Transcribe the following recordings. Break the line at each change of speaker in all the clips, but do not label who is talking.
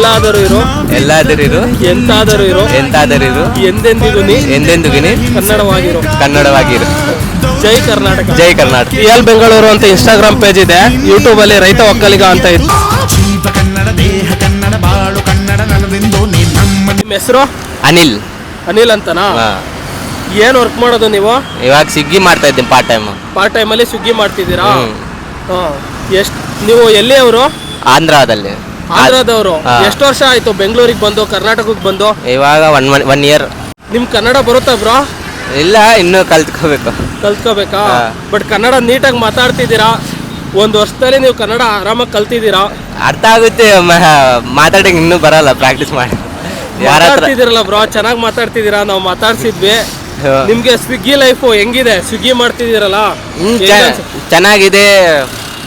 ಎಲ್ಲಾದರೂ ಇರೋ.
ಎಲ್ಲಾದರಿರು
ಎಂತಾದರೂ ಇರೋ.
ಎಂತಾದರಿರು
ಎಂದೆಂದಿಗೂ ನೀ
ಎಂದೆಂದಿಗಿನಿ
ಕನ್ನಡವಾಗಿರೋ.
ಕನ್ನಡವಾಗಿರು.
ಜೈ ಕರ್ನಾಟಕ.
ಜೈ ಕರ್ನಾಟಕ.
ಪಿ ಎಲ್ ಬೆಂಗಳೂರು ಅಂತ ಇನ್ಸ್ಟಾಗ್ರಾಮ್ ಪೇಜ್ ಇದೆ. ಯೂಟ್ಯೂಬ್ ಅಲ್ಲಿ ರೈತ ಒಕ್ಕಲಿಗ ಅಂತ ಇದೆ
ಜೀವ ಕನ್ನಡ ದೇಹ ಕನ್ನಡ ಬಾಳು ಕನ್ನಡ ನನದೆಂದು ನೀ ನಮ್ಮ
ನಿಮ್ಮ ಹೆಸರು?
ಅನಿಲ್.
ಅನಿಲ್ ಅಂತನಾ?
ಹಾ.
ಏನ್ ವರ್ಕ್ ಮಾಡೋದು ನೀವು?
ಇವಾಗ ಸಿಗ್ಗಿ ಮಾಡ್ತಾ ಇದ್ದೀನಿ ಪಾರ್ಟ್ ಟೈಮ್
ಪಾರ್ಟ್ ಟೈಮ್ ಅಲ್ಲಿ ಸುಗ್ಗಿ ಮಾಡ್ತಿದ್ದೀರಾ?
ಹ್ಮ್.
ಹಾ. ಎಷ್ಟ್ ನೀವು ಎಲ್ಲಿ ಅವರು
ಆಂಧ್ರದಲ್ಲಿ.
ಆಂಧ್ರದವರು. ಎಷ್ಟು ವರ್ಷ ಆಯ್ತು ಬೆಂಗಳೂರಿಗೆ ಬಂದು ಕರ್ನಾಟಕಕ್ಕೆ ಬಂದು?
ಇವಾಗ ಒನ್ ಒನ್ ಇಯರ್
ನಿಮ್ ಕನ್ನಡ ಬರುತ್ತಾ ಬ್ರೋ?
ಇಲ್ಲ ಇನ್ನು ಕಲ್ತ್ಕೋಬೇಕು.
ಕಲ್ತ್ಕೋಬೇಕಾ? ಬಟ್ ಕನ್ನಡ ನೀಟಾಗಿ ಮಾತಾಡ್ತಿದ್ದೀರಾ? ಒಂದು ವರ್ಷದಲ್ಲಿ ನೀವು ಕನ್ನಡ ಆರಾಮಾಗಿ ಕಲ್ತಿದ್ದೀರಾ?
ಅರ್ಥ ಆಗುತ್ತೆ ಮಾತಾಡಕ್ಕೆ ಇನ್ನು ಬರಲ್ಲ ಪ್ರಾಕ್ಟೀಸ್ ಮಾಡಿ.
ಮಾತಾಡ್ತಿದ್ದೀರಲ್ಲ ಬ್ರೋ ಚೆನ್ನಾಗಿ ಮಾತಾಡ್ತಿದ್ದೀರಾ? ನಾವು ಮಾತಾಡ್ಸಿದ್ವಿ. ನಿಮ್ಗೆ ಸ್ವಿಗ್ಗಿ ಲೈಫು ಹೆಂಗಿದೆ? ಸ್ವಿಗ್ಗಿ ಮಾಡ್ತಿದ್ದೀರಲ್ಲ?
ಚೆನ್ನಾಗಿದೆ.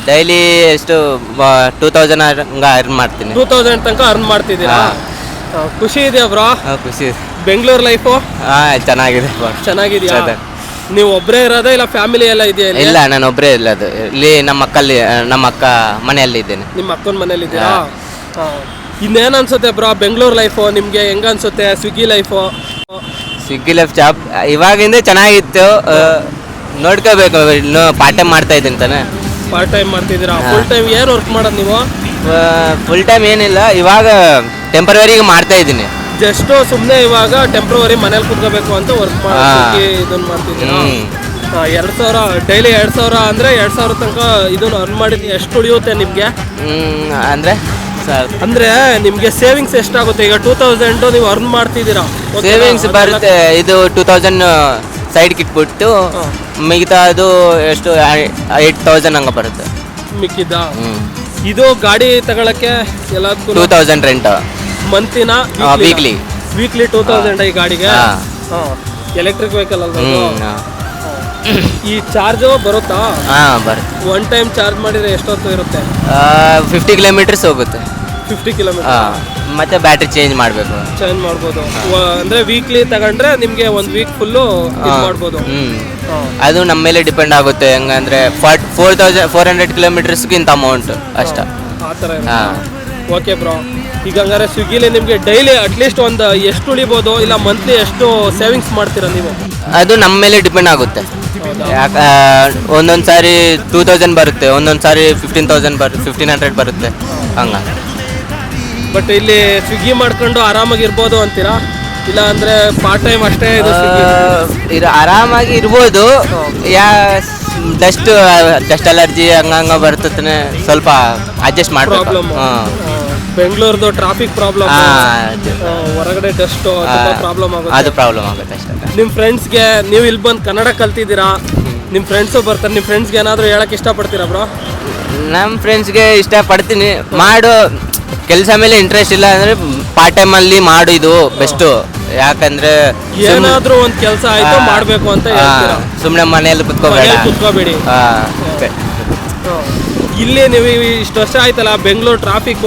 ಡೈಲಿ ಎಷ್ಟು ಟೂ ತೌಸಂಡ್ ಹಂಗ ಅರ್ನ್ ಮಾಡ್ತೀನಿ.
ಟೂ ತೌಸಂಡ್ ತನಕ ಅರ್ನ್ ಮಾಡ್ತಿದ್ದೀರಾ? ಖುಷಿ ಇದೆಯಾ ಬ್ರೋ?
ಹಾ, ಖುಷಿ
ಬೆಂಗಳೂರು ಲೈಫು
ಹಾ ಚೆನ್ನಾಗಿದೆ
ಚೆನ್ನಾಗಿದ್ಯಾ?
ಚೆನ್ನಾಗಿದೆ.
ನೀವು ಒಬ್ಬರೇ ಇರೋದಾ ಇಲ್ಲ ಫ್ಯಾಮಿಲಿ ಎಲ್ಲ ಇದೆಯಾ ಇಲ್ಲಿ?
ಇಲ್ಲ ನಾನು ಒಬ್ಬರೇ ಇಲ್ಲ ಅದು. ಇಲ್ಲಿ ನಮ್ಮ ಅಕ್ಕಲ್ಲಿ ನಮ್ಮ ಅಕ್ಕ ಮನೆಯಲ್ಲಿ ಇದ್ದೇನೆ.
ನಿಮ್ಮ ಅಕ್ಕನ ಮನೇಲಿ ಇದೆಯಾ ಇನ್ನೇನು ಅನ್ಸುತ್ತೆ ಬ್ರೋ ಬೆಂಗಳೂರು ಲೈಫು ನಿಮಗೆ ಹೆಂಗ ಅನ್ಸುತ್ತೆ? Swiggy life
Swiggy life job ಇವಾಗಿಂದ ಚೆನ್ನಾಗಿತ್ತು. ಆ, ನೋಡ್ಕೋಬೇಕು ಇನ್ನು ಪಾಠ ಟೈಮ್ ಮಾಡ್ತಾ ಇದ್ದೀನಿ ತಾನೆ.
ಪಾರ್ಟ್ ಟೈಮ್ ಮಾಡ್ತಿದ್ದೀರಾ? ಫುಲ್ ಟೈಮ್ ಏನು ವರ್ಕ್ ಮಾಡೋದು ನೀವು?
ಫುಲ್ ಟೈಮ್ ಏನಿಲ್ಲ ಇವಾಗ ಟೆಂಪರರಿಗೆ ಮಾಡ್ತಾ ಇದ್ದೀನಿ.
ಜಸ್ಟ್ ಸುಮ್ಮನೆ ಇವಾಗ ಟೆಂಪ್ರವರಿ ಮನೇಲಿ ಕುತ್ಕೋಬೇಕು ಅಂತ ವರ್ಕ್
ಮಾಡೋಕೆ
ಮಾಡಿ ಇದನ್ನ ಮಾಡ್ತಿದ್ದೀರಾ? ಎರಡು ಸಾವಿರ ಡೈಲಿ ಎರಡು ಸಾವಿರ ಅಂದ್ರೆ ಎರಡ್ ಸಾವಿರ ತನಕ ಇದನ್ನ ಅರ್ನ್ ಮಾಡಿದ್ರೆ ಎಷ್ಟು ಉಳಿಯುತ್ತೆ ನಿಮ್ಗೆ?
ಅಂದರೆ ಅಂದ್ರೆ? ಸರ್.
ಅಂದ್ರೆ ನಿಮ್ಗೆ ಸೇವಿಂಗ್ಸ್ ಎಷ್ಟಾಗುತ್ತೆ? ಈಗ ಟೂ ತೌಸಂಡ್ ನೀವು ಅರ್ನ್ ಮಾಡ್ತಿದ್ದೀರಾ.
ಸೇವಿಂಗ್ಸ್ ಬರುತ್ತೆ ಇದು ಟೂ ತೌಸಂಡ್ ಸೈಡ್ಗೆ ಇಟ್ಬಿಟ್ಟು
ಬಿಟ್ಟು
ಮಿಗತಾ ಅದು ಎಷ್ಟು ಏಟ್ ತೌಸಂಡ್ ಹಂಗೆ ಬರುತ್ತೆ.
ಮಿಕ್ಕಿದ್ದ?
ಹ್ಞೂ
ಇದು ಗಾಡಿ ತಗೊಳಕ್ಕೆ ಎಲ್ಲದಕ್ಕೂ
ಟೂ ತೌಸಂಡ್ ರೆಂಟ್
ಮಂತಿನ
ವೀಕ್ಲಿ
ವೀಕ್ಲಿ ಟೂ ತೌಸಂಡ್ ಈ ಗಾಡಿಗೆ. ಎಲೆಕ್ಟ್ರಿಕ್ ವೆಹಿಕಲ್ ಅಲ್ವಾ
ಹ್ಞೂ
ಇದು? ಈ ಚಾರ್ಜ್ ಬರುತ್ತಾ?
ಹಾಂ ಬರುತ್ತೆ.
ಒನ್ ಟೈಮ್ ಚಾರ್ಜ್ ಮಾಡಿದ್ರೆ ಎಷ್ಟೊತ್ತು ಇರುತ್ತೆ?
ಫಿಫ್ಟಿ ಕಿಲೋಮೀಟರ್ಸ್ ಹೋಗುತ್ತೆ.
ಫಿಫ್ಟಿ ಕಿಲೋಮೀಟರ್
ಮತ್ತೆ ಬ್ಯಾಟ್ರಿ ಚೇಂಜ್ ಮಾಡಬೇಕು.
ಚೇಂಜ್ ಮಾಡ್ಬೋದು. ವ- ಅಂದ್ರೆ ವೀಕ್ಲಿ ತಗೊಂಡ್ರೆ ನಿಮ್ಗೆ ಒಂದ್ ವೀಕ್ ಫುಲ್ಲು ಮಾಡ್ಬೋದು.
ಹ್ಞೂ
ಹಾ.
ಅದು ನಮ್ಮ ಮೇಲೆ ಡಿಪೆಂಡ್ ಆಗುತ್ತೆ ಹೆಂಗಂದ್ರೆ forty four thousand four hundred ಕಿಲೋಮೀಟರ್ಸ್ಗಿಂತ amount ಅಷ್ಟ.
ಆ ಥರ
ಹಾಂ.
ಓಕೆ ಬ್ರೋ ಈಗ ಹಂಗಾರೆ ಸ್ವಿಗ್ಗಿಲಿ ನಿಮಗೆ ಡೈಲಿ ಅಟ್ಲೀಸ್ಟ್ ಒಂದು ಎಷ್ಟು ಉಳಿಬೋದು ಇಲ್ಲ ಮಂತ್ಲಿ ಎಷ್ಟು ಸೇವಿಂಗ್ಸ್ ಮಾಡ್ತೀರಾ ನೀವು?
ಅದು ನಮ್ಮ ಮೇಲೆ ಡಿಪೆಂಡ್ ಆಗುತ್ತೆ. ಯಾಕ ಒಂದೊಂದು ಸಾರಿ ಟೂ ತೌಸಂಡ್ ಬರುತ್ತೆ ಒಂದೊಂದ್ಸಾರಿ ಫಿಫ್ಟೀನ್ ತೌಸಂಡ್ ಬರ್ ಫಿಫ್ಟೀನ್ ಹಂಡ್ರೆಡ್ ಬರುತ್ತೆ. ಹಂಗ.
ಬಟ್ ಇಲ್ಲಿ ಸ್ವಿಗ್ಗಿ ಮಾಡ್ಕೊಂಡು ಆರಾಮಾಗಿ ಇರ್ಬೋದು ಅಂತೀರಾ? ಇಲ್ಲ ಅಂದ್ರೆ ಪಾರ್ಟ್ ಟೈಮ್ ಅಷ್ಟೇ ಇದು ಸ್ವಿಗ್ಗಿ
ಇದು? ಆರಾಮಾಗಿ ಇರ್ಬೋದು. ಯಾ ಡಸ್ಟ್ ಡಸ್ಟ್ ಅಲರ್ಜಿ ಹಂಗಂಗ ಬರ್ತದೆ ಸ್ವಲ್ಪ ಅಡ್ಜಸ್ಟ್ ಮಾಡ್ಬೇಕು. ಹಾಂ.
ಬೆಂಗಳೂರ್ದು ಟ್ರಾಫಿಕ್ ಪ್ರಾಬ್ಲಮ್ ಹೊರಗಡೆ ಡಸ್ಟ್ ಪ್ರಾಬ್ಲಮ್ ಪ್ರಾಬ್ಲಮ್
ಅದು ಪ್ರಾಬ್ಲಮ್ ಆಗುತ್ತೆ ಅಷ್ಟೇ.
ನಿಮ್ಮ ಫ್ರೆಂಡ್ಸ್ಗೆ ನೀವು ಇಲ್ಲಿ ಬಂದು ಕನ್ನಡ ಕಲ್ತಿದ್ದೀರಾ? ನಿಮ್ಮ ಫ್ರೆಂಡ್ಸು ಬರ್ತಾರೆ. ನಿಮ್ಮ ಫ್ರೆಂಡ್ಸ್ಗೆ ಏನಾದರೂ ಹೇಳಕ್ ಇಷ್ಟಪಡ್ತೀರಾ ಬ್ರೋ
ನಮ್ಮ ಫ್ರೆಂಡ್ಸ್ಗೆ ಇಷ್ಟಪಡ್ತೀನಿ. ಮಾಡು. ಕೆಲಸ ಮೇಲೆ ಇಂಟ್ರೆಸ್ಟ್ ಇಲ್ಲ ಅಂದ್ರೆ ಪಾರ್ಟ್ ಟೈಮಲ್ಲಿ ಮಾಡು ಇದು ಬೆಸ್ಟ್ ಯಾಕಂದ್ರೆ
ಏನಾದ್ರೂ ಒಂದ್ ಕೆಲಸ ಆಯ್ತು ಮಾಡ್ಬೇಕು ಅಂತ ಹೇಳ್ತೀರಾ?
ಸುಮ್ಮನೆ ಮನೆಯಲ್ಲಿ ಕುತ್ಕೋಬೇಡ.
ಮನೇಲಿ ಕುತ್ಕೋಬೇಡಿ.
ಹಾ.
ಇಲ್ಲಿ ನೀವು ಈ- ಇಷ್ಟು ವರ್ಷ ಆಯ್ತಲ್ಲ ಬೆಂಗಳೂರು ಟ್ರಾಫಿಕ್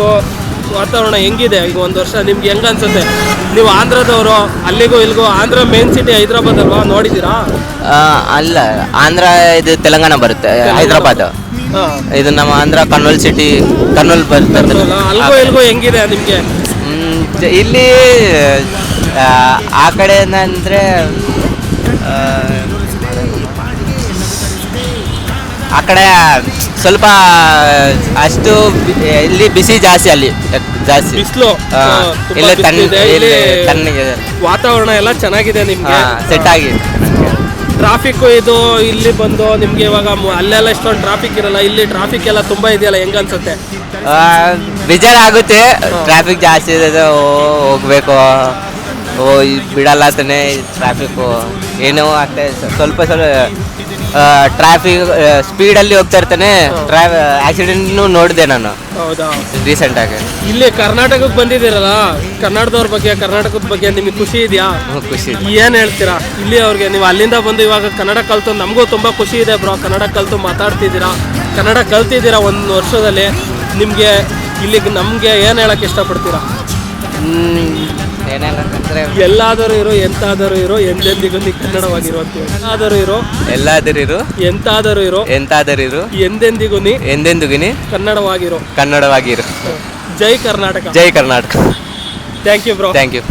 ವಾತಾವರಣ ಹೆಂಗಿದೆ? ಈಗ ಒಂದು ವರ್ಷ ನಿಮ್ಗೆ ಹೆಂಗ ಅನ್ಸುತ್ತೆ? ನೀವು ಆಂಧ್ರದವರು ಅಲ್ಲಿಗೂ ಇಲ್ಲಿಗೂ ಆಂಧ್ರ ಮೇನ್ ಸಿಟಿ ಹೈದರಾಬಾದ್ ಅಲ್ವಾ? ನೋಡಿದೀರಾ
ಆ, ಅಲ್ಲ ಆಂಧ್ರ ಇದು ತೆಲಂಗಾಣ ಬರುತ್ತೆ ಹೈದ್ರಾಬಾದ್. ಇದು ನಮ್ಮ ಆಂಧ್ರ ಕರ್ನೂಲ್ ಸಿಟಿ ಕರ್ನೂಲ್
ಬರ್ತದೆ. ಅಲ್ಗೋ ಇಲ್ಗೂ ಹೆಂಗಿದೆ ನಿಮಗೆ?
ಇಲ್ಲಿ ಆ, ಕಡೆ ಅಂದರೆ ಆ ಕಡೆ ಸ್ವಲ್ಪ ಅಷ್ಟು ಇಲ್ಲಿ ಬಿಸಿ ಜಾಸ್ತಿ ಅಲ್ಲಿ ಜಾಸ್ತಿ.
ಬಿಸಿಲು.
ಇಲ್ಲ ತಣ್ಣ ಇಲ್ಲಿ ತಣ್ಣಗೆ.
ವಾತಾವರಣ ಎಲ್ಲ ಚೆನ್ನಾಗಿದೆ ನಿಮ್ಗೆ?
ಸೆಟ್ ಆಗಿ.
ಟ್ರಾಫಿಕ್ ಇದು ಇಲ್ಲಿ ಬಂದು ನಿಮಗೆ ಇವಾಗ ಅಲ್ಲೆಲ್ಲ ಇಷ್ಟೊಂದು ಟ್ರಾಫಿಕ್ ಇರಲ್ಲ ಇಲ್ಲಿ ಟ್ರಾಫಿಕ್ ಎಲ್ಲ ತುಂಬಾ ಇದೆಯಲ್ಲ ಹೆಂಗ ಅನ್ಸುತ್ತೆ?
ಬೇಜಾರಾಗುತ್ತೆ. ಟ್ರಾಫಿಕ್ ಜಾಸ್ತಿ ಇದೆ ಹೋಗ್ಬೇಕು. ಓ ಇದ್ ಬಿಡಲ್ಲ ತಾನೆ ಟ್ರಾಫಿಕ್ಕು ಏನೋ ಆಗ್ತಾ ಇದೆ. ಸ್ವಲ್ಪ ಸ್ವಲ್ಪ ಟ್ರಾಫಿಕ್ ಸ್ಪೀಡಲ್ಲಿ ಹೋಗ್ತಾ ಇರ್ತಾನೆ. ಆಕ್ಸಿಡೆಂಟ್ನು ನೋಡಿದೆ ನಾನು.
ಹೌದಾ?
ರೀಸೆಂಟಾಗಿ
ಇಲ್ಲಿ ಕರ್ನಾಟಕಕ್ಕೆ ಬಂದಿದ್ದೀರಲ್ಲ? ಕನ್ನಡದವ್ರ ಬಗ್ಗೆ ಕರ್ನಾಟಕದ ಬಗ್ಗೆ ನಿಮಗೆ ಖುಷಿ ಇದೆಯಾ?
ಖುಷಿ
ಏನು ಹೇಳ್ತೀರಾ? ಇಲ್ಲಿ ಅವ್ರಿಗೆ ನೀವು ಅಲ್ಲಿಂದ ಬಂದು ಇವಾಗ ಕನ್ನಡ ಕಲ್ತು ನಮಗೂ ತುಂಬ ಖುಷಿ ಇದೆ ಬ್ರೋ. ಕನ್ನಡ ಕಲ್ತು ಮಾತಾಡ್ತಿದ್ದೀರಾ? ಕನ್ನಡ ಕಲ್ತಿದ್ದೀರಾ ಒಂದು ವರ್ಷದಲ್ಲಿ? ನಿಮಗೆ ಇಲ್ಲಿಗೆ ನಮಗೆ ಏನು ಹೇಳಕ್ಕೆ ಇಷ್ಟಪಡ್ತೀರಾ? ಎಲ್ಲಾದರೂ ಇರೋ ಎಂತಾದರೂ ಇರೋ ಎಂದೆಂದಿಗೂ ನೀ ಕನ್ನಡವಾಗಿರೋ ಅಂತೀವಿ ಎಲ್ಲಾದರೂ ಇರೋ.
ಎಲ್ಲಾದರಿರು
ಎಂತಾದರೂ ಇರೋ.
ಎಂತಾದರಿರು
ಎಂದೆಂದಿಗೂ ನೀ
ಎಂದೆಂದುಗಿನಿ
ಕನ್ನಡವಾಗಿರೋ.
ಕನ್ನಡವಾಗಿರು.
ಜೈ ಕರ್ನಾಟಕ.
ಜೈ Karnataka.
Thank you bro
thank you